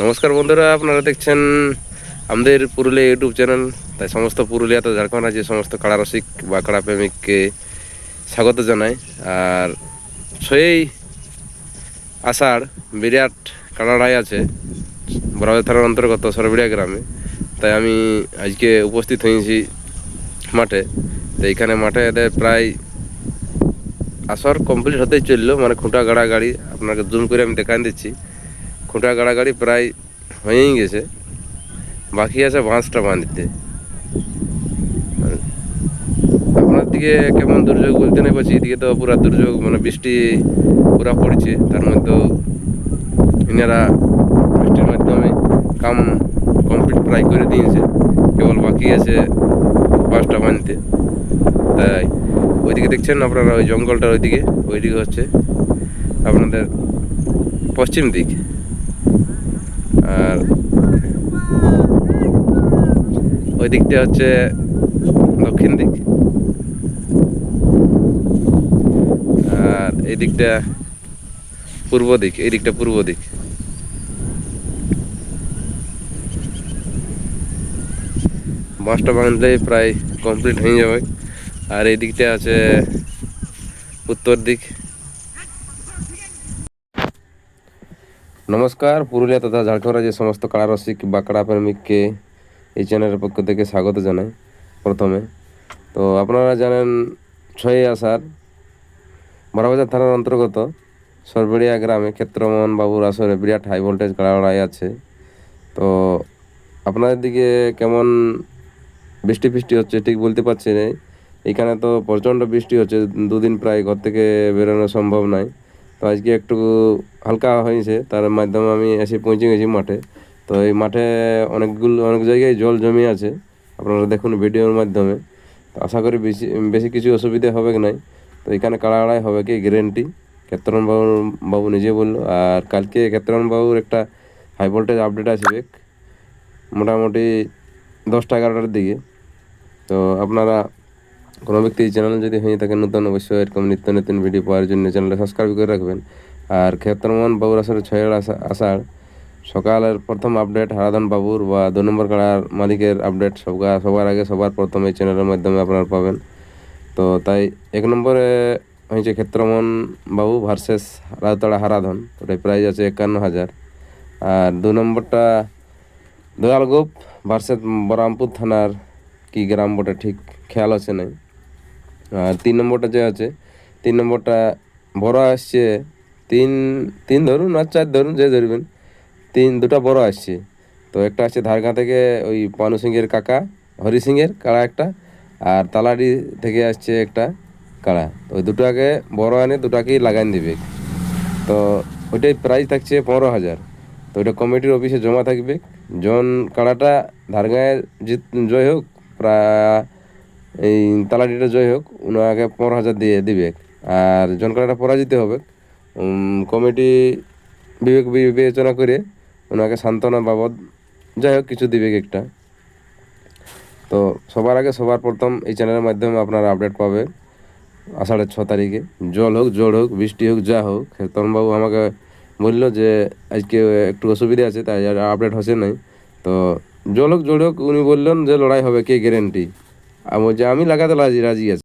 নমস্কার বন্ধুরা, আপনারা দেখছেন আমাদের পুরুলিয়া ইউটিউব চ্যানেল। তাই সমস্ত পুরুলিয়াতে ঝাড়খণ্ড রাজ্যের সমস্ত কাড়া রসিক বা কাড়া প্রেমিককে স্বাগত জানাই। আর সেই আষাঢ় বিরাট কাড়াড়াই আছে বড়বাজার থানার অন্তর্গত সরবিড়িয়া গ্রামে। তাই আমি আজকে উপস্থিত হয়েছি মাঠে। তো এইখানে মাঠে প্রায় আসর কমপ্লিট হতেই চলল মানে খুঁটা গাড়া গাড়ি আপনাকে জুম করে আমি দেখান দিচ্ছি। খুঁটা গাড়াগাড়ি প্রায় হয়েই গেছে। বাকি আছে বাঁশটা বাঁধতে। আপনার দিকে কেমন দুর্যোগ বলতে নেই পারছি এদিকে তো পুরা দুর্যোগ মানে বৃষ্টি পুরা পড়ছে, তার মধ্যেও এনারা বৃষ্টির মাধ্যমে কাম কমপ্লিট প্রায় করে দিয়েছে। কেবল বাকি আছে বাঁশটা বাঁধতে। তাই ওইদিকে দেখছেন আপনারা ওই জঙ্গলটার ওইদিকে ওইদিকে হচ্ছে। আপনাদের পশ্চিম দিক। আর ওই দিকটা হচ্ছে দক্ষিণ দিক। আর এই দিকটা পূর্ব দিক, এই দিকটা পূর্ব দিক। বাঁশটা বাঁধলে প্রায় কমপ্লিট হয়ে যাবে। আর এই দিকটা আছে উত্তর দিক। নমস্কার, পুরুলিয়া তথা ঝাড়খণ্ড রাজ্যের সমস্ত কাড়ারসিক বা কাড়া প্রেমিককে এই চ্যানেলের পক্ষ থেকে স্বাগত জানাই প্রথমে। তো আপনারা জানেন ছয়ই আষাঢ় বড়বাজার থানার অন্তর্গত সরবেড়িয়া গ্রামে ক্ষেত্রমোহন বাবুর আসরে বিরাট হাই ভোল্টেজ কাড়া লড়াই আছে। তো আপনাদের দিকে কেমন বৃষ্টি ফিষ্টি হচ্ছে ঠিক বলতে পারছি না। এখানে তো প্রচণ্ড বৃষ্টি হচ্ছে, দুদিন প্রায় ঘর থেকে বেরোনো সম্ভব নয়। তো আজকে একটু হালকা হয়েছে, তার মাধ্যমে আমি এসে পৌঁছে গেছি মাঠে। তো এই মাঠে অনেকগুলো, অনেক জায়গায় জল জমে আছে, আপনারা দেখুন ভিডিওর মাধ্যমে। তো আশা করি বেশি বেশি কিছু অসুবিধা হবে কি নাই। তো এখানে কাড়াড়াই হবে কি, গ্যারেন্টি। ক্ষেত্রন বাবু বাবু নিজে বলল, আর কালকে ক্ষেত্রন বাবুর একটা হাই ভোল্টেজ আপডেট আসবে মোটামুটি দশটা, এগারোটার দিকে। তো আপনারা কোনো ব্যক্তি চ্যানেল যদি হয়ে থাকেন নতুন, অবশ্যই এরকম নিত্য নতুন ভিডিও পাওয়ার জন্য চ্যানেলটা সাবস্ক্রাইব করে রাখবেন। আর ক্ষেত্রমোহন বাবুর আসলে ছয় আষাঢ়। সকালের প্রথম আপডেট হারাধন বাবুর বা দু নম্বর কাড়ার মালিকের আপডেট সবার সবার আগে সবার প্রথম এই চ্যানেলের মাধ্যমে আপনারা পাবেন। তো তাই এক নম্বরে হয়েছে ক্ষেত্রমোহন বাবু ভার্সেস রাউতাড়া হারাধন। ওটাই প্রাইজ আছে একান্ন হাজার। আর দু নম্বরটা দয়াল গোপ ভার্সেস বরামপুর থানার কি গ্রাম বটে ঠিক খেয়াল আছে নাই। আর তিন নম্বরটা যে আছে, তিন নম্বরটা বড় আসছে তিন তিন ধরুন আর চার ধরুন, যে ধরবেন। তিন, দুটো বড় আসছে। তো একটা আসছে ধারগাঁ থেকে ওই পানু সিংয়ের কাকা, হরি সিংয়ের কাড়া একটা, আর তালাডি থেকে আসছে একটা কাড়া। ওই দুটাকে বড় আনে দুটাকেই লাগাই দিবে। তো ওইটাই প্রাইস থাকছে পনেরো হাজার। তো ওইটা কমিটির অফিসে জমা থাকবে। জন কাড়াটা ধারগাঁয়ের জিত, জয় হোক প্রায় এই তালাডিটা জয় হোক ওনাকে পনেরো হাজার দিয়ে দিবে। আর জন কাড়াটা পরাজিত হবে। কমিটি বিবেক বিবেচনা করে ওনাকে সান্ত্বনা বাবদ যাই হোক কিছু দিবে একটা তো সবার আগে সবার প্রথম এই চ্যানেলের মাধ্যমে আপনারা আপডেট পাবে আষাঢ়ের ছ তারিখে। জল হোক, জোর হোক, বৃষ্টি হোক, যা হোক তরুণবাবু আমাকে বলল যে আজকে একটু অসুবিধা আছে, তাই আর আপডেট হচ্ছে নাই। তো জল হোক, জোর হোক, উনি বললেন যে লড়াই হবে, কে গ্যারেন্টি আমি বলছি, আমি লাগাতে রাজি রাজি আছি।